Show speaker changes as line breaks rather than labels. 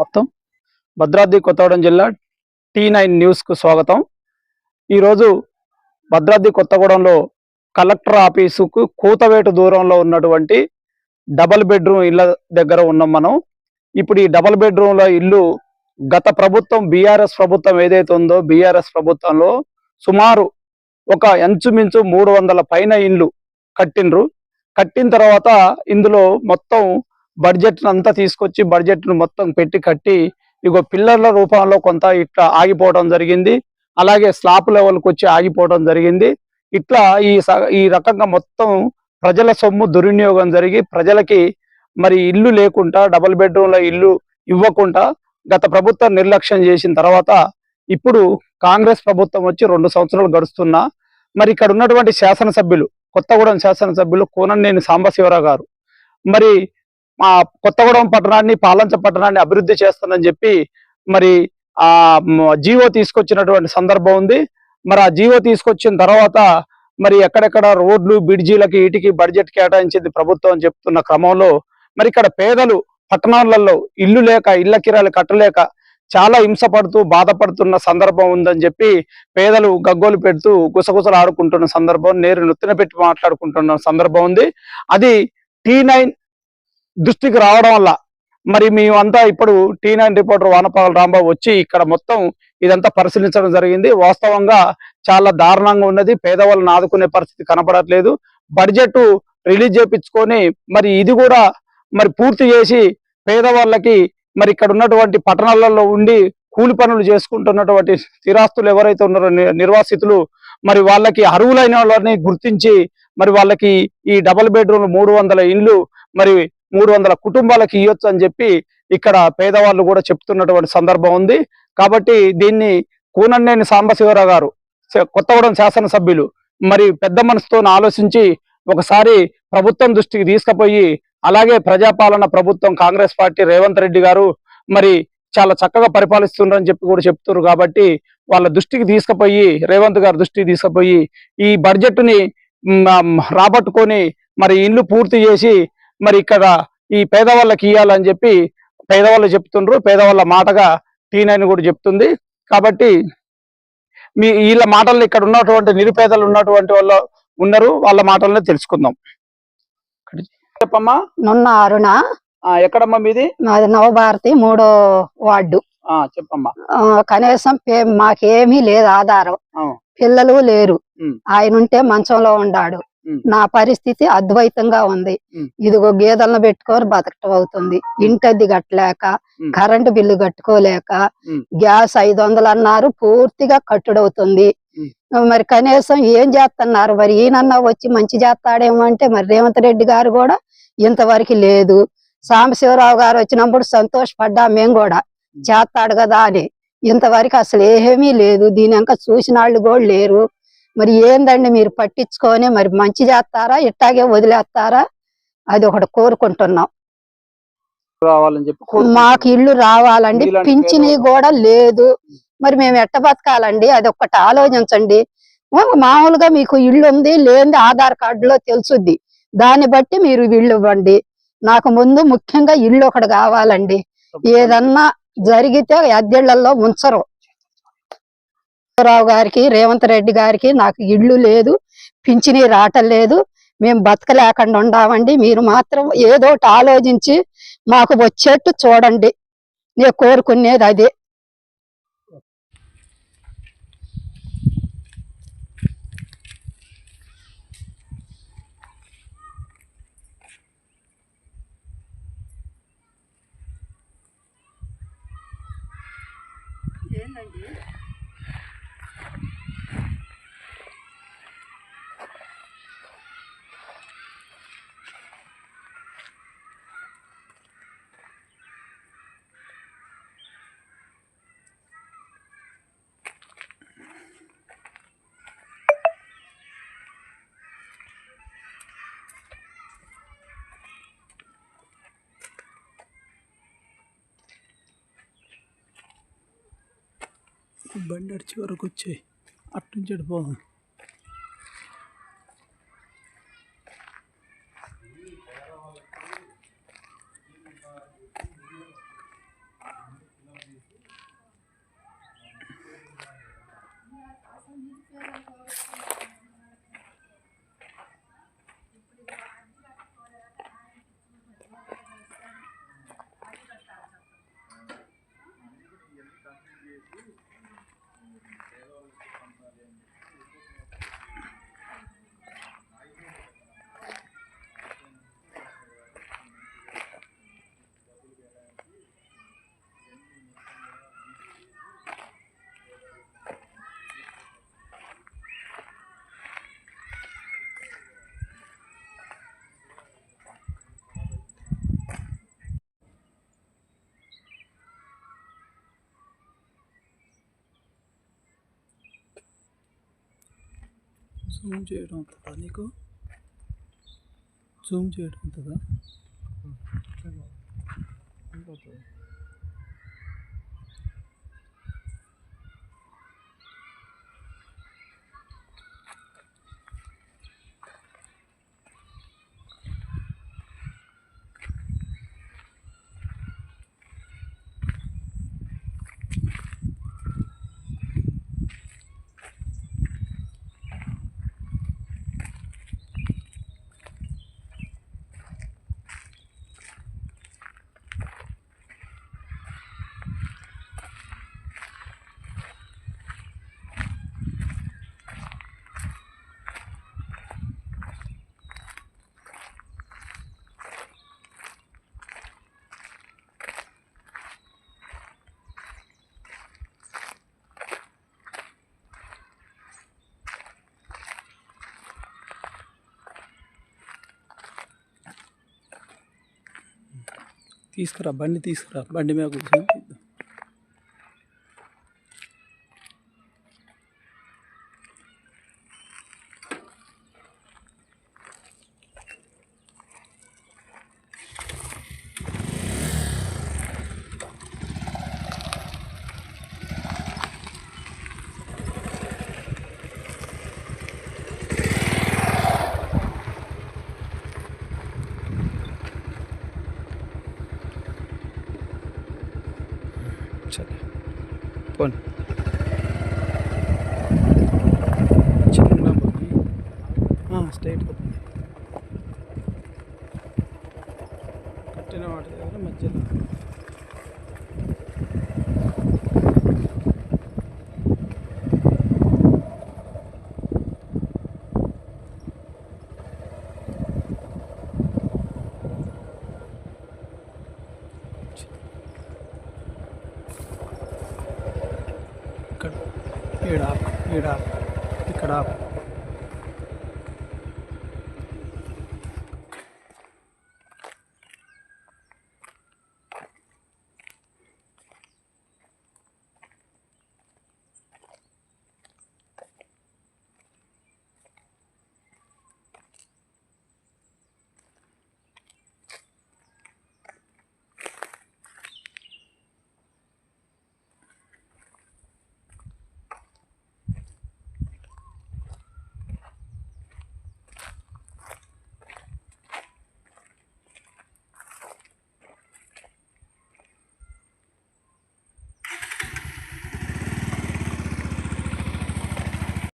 మొత్తం. భద్రాద్రి కొత్తగూడెం జిల్లా T nine న్యూస్కు స్వాగతం. ఈరోజు భద్రాద్రి కొత్తగూడెంలో కలెక్టర్ ఆఫీసుకు కూతవేటు దూరంలో ఉన్నటువంటి డబల్ బెడ్రూమ్ ఇళ్ళ దగ్గర ఉన్నాం మనం. ఇప్పుడు ఈ డబల్ బెడ్రూమ్లో ఇల్లు గత ప్రభుత్వం బీఆర్ఎస్ ప్రభుత్వం ఏదైతే ఉందో బీఆర్ఎస్ ప్రభుత్వంలో సుమారు ఒక ఎంచుమించు మూడు వందల పైన ఇండ్లు కట్టిండ్రు. కట్టిన తర్వాత ఇందులో మొత్తం బడ్జెట్ను అంతా తీసుకొచ్చి బడ్జెట్ను మొత్తం పెట్టి కట్టి ఇగో పిల్లర్ల రూపంలో కొంత ఇట్లా ఆగిపోవడం జరిగింది. అలాగే స్లాబ్ లెవెల్కి వచ్చి ఆగిపోవడం జరిగింది. ఇట్లా ఈ స- ఈ రకంగా మొత్తం ప్రజల సొమ్ము దుర్వినియోగం జరిగి ప్రజలకి మరి ఇల్లు లేకుండా డబుల్ బెడ్రూమ్ల ఇల్లు ఇవ్వకుండా గత ప్రభుత్వం నిర్లక్ష్యం చేసిన తర్వాత ఇప్పుడు కాంగ్రెస్ ప్రభుత్వం వచ్చి రెండు సంవత్సరాలు గడుస్తున్నా. మరి ఇక్కడ ఉన్నటువంటి శాసనసభ్యులు కొత్తగూడెం శాసనసభ్యులు కోనంనేని సాంబశివరావు గారు. మరి మా కొత్తగూడెం పట్టణాన్ని పాలంచ పట్టణాన్ని అభివృద్ధి చేస్తానని చెప్పి మరి ఆ జీవో తీసుకొచ్చినటువంటి సందర్భం ఉంది. మరి ఆ జీవో తీసుకొచ్చిన తర్వాత మరి ఎక్కడెక్కడ రోడ్లు బిడ్జీలకి వీటికి బడ్జెట్ కేటాయించింది ప్రభుత్వం అని చెప్తున్న క్రమంలో మరి ఇక్కడ పేదలు పట్టణాలలో ఇల్లు లేక ఇళ్ళ కిరాలు కట్టలేక చాలా హింసపడుతూ బాధపడుతున్న సందర్భం ఉందని చెప్పి పేదలు గగ్గోలు పెడుతూ గుసగుసలు ఆడుకుంటున్న సందర్భం నేరు నొత్తిన పెట్టి మాట్లాడుకుంటున్న సందర్భం ఉంది. అది టీ నైన్ దృష్టికి రావడం వల్ల మరి మేమంతా ఇప్పుడు T nine reporter Vanapala Rambabu వచ్చి ఇక్కడ మొత్తం ఇదంతా పరిశీలించడం జరిగింది. వాస్తవంగా చాలా దారుణంగా ఉన్నది. పేదవాళ్ళని ఆదుకునే పరిస్థితి కనపడట్లేదు. బడ్జెట్ రిలీజ్ చేపించుకొని మరి ఇది కూడా మరి పూర్తి చేసి పేదవాళ్ళకి మరి ఇక్కడ ఉన్నటువంటి పట్టణాలలో ఉండి కూలి పనులు చేసుకుంటున్నటువంటి స్థిరాస్తులు ఎవరైతే ఉన్నారో నిర్వాసితులు మరి వాళ్ళకి అరువులైన వాళ్ళని గుర్తించి మరి వాళ్ళకి ఈ డబుల్ బెడ్రూమ్ మూడు వందల ఇండ్లు మరి మూడు వందల కుటుంబాలకి ఇవ్వచ్చు అని చెప్పి ఇక్కడ పేదవాళ్ళు కూడా చెప్తున్నటువంటి సందర్భం ఉంది. కాబట్టి దీన్ని కూనన్నేని సాంబశివరావు గారు కొత్తగూడెం శాసనసభ్యులు మరి పెద్ద మనసుతో ఆలోచించి ఒకసారి ప్రభుత్వం దృష్టికి తీసుకుపోయి అలాగే ప్రజాపాలన ప్రభుత్వం కాంగ్రెస్ పార్టీ రేవంత్ రెడ్డి గారు మరి చాలా చక్కగా పరిపాలిస్తున్నారని చెప్పి కూడా చెప్తున్నారు కాబట్టి వాళ్ళ దృష్టికి తీసుకుపోయి రేవంత్ గారి దృష్టికి తీసుకుపోయి ఈ బడ్జెట్ని రాబట్టుకొని మరి ఇల్లు పూర్తి చేసి మరి ఇక్కడ ఈ పేదవాళ్ళకి ఇవ్వాలని చెప్పి పేదవాళ్ళు చెప్తుండ్రు. పేదవాళ్ళ మాటగా టీ నైన్ కూడా చెప్తుంది. కాబట్టి మీ వీళ్ళ మాటల్లో ఇక్కడ ఉన్నటువంటి నిరుపేదలు ఉన్నటువంటి వాళ్ళు ఉన్నారు. వాళ్ళ మాటల్లో తెలుసుకుందాం. చెప్పమ్మా.
నున్న అరుణ.
ఎక్కడమ్మా మీది?
మాది నవభారతి మూడో వార్డు.
చెప్పమ్మా.
కనీసం మాకేమీ లేదు ఆధారం. పిల్లలు లేరు. ఆయన ఉంటే మంచంలో ఉండాడు. నా పరిస్థితి అద్వైతంగా ఉంది. ఇదిగో గేదెలను పెట్టుకొని బతకటం అవుతుంది. ఇంటద్ది కట్టలేక. Current bill కట్టుకోలేక. గ్యాస్ ఐదు వందలు అన్నారు పూర్తిగా కట్టుడవుతుంది. మరి కనీసం ఏం చేస్తున్నారు మరి ఈయనన్నా వచ్చి మంచి చేస్తాడేమో అంటే మరి రేవంత్ రెడ్డి గారు కూడా ఇంతవరకు లేదు. సాంబశివరావు గారు వచ్చినప్పుడు సంతోషపడ్డా మేము కూడా. చేస్తాడు కదా అని. ఇంతవరకు అసలు ఏమీ లేదు. దీని ఇంకా చూసిన వాళ్ళు కూడా లేరు. మరి ఏందండి మీరు పట్టించుకొని మరి మంచి చేస్తారా ఇట్టాగే వదిలేస్తారా? అది ఒకటి కోరుకుంటున్నాం.
రావాలని చెప్పి కోరుకుంటున్నాం.
మాకు ఇల్లు రావాలండి పింఛని కూడా లేదు. మరి మేము ఎట్ట బతకాలండి? అది ఒక్కటి ఆలోచించండి మామూలుగా మీకు ఇల్లు ఉంది లేని ఆధార్ కార్డులో తెలుసుద్ది. దాన్ని బట్టి మీరు ఇల్లు ఇవ్వండి. నాకు ముందు ముఖ్యంగా ఇల్లు ఒకటి కావాలండి. ఏదన్నా జరిగితే అద్దెళ్ళలో ఉంచరు. రావు గారికి రేవంత్ రెడ్డి గారికి నాకు ఇల్లు లేదు పింఛని రావటం లేదు. మేము బతకలేకుండా ఉండామండి. మీరు మాత్రం ఏదో ఒకటి ఆలోచించి మాకు వచ్చేట్టు చూడండి. నేను కోరుకునేది అదే.
బండి అడిచి వరకు వచ్చాయి. అట్నుంచి పోదాం. జూమ్ చేయడం అవుతుందా నీకు జూమ్ చేయడం అవుతుందా తీసుకురా బండి తీసుకురా బండి మీద కూర్చొని సరే. పోనీ. చిన్న పోనీ. కట్టిన వాటి దగ్గర మధ్యలో. एडाप एडाप तिकड़ाप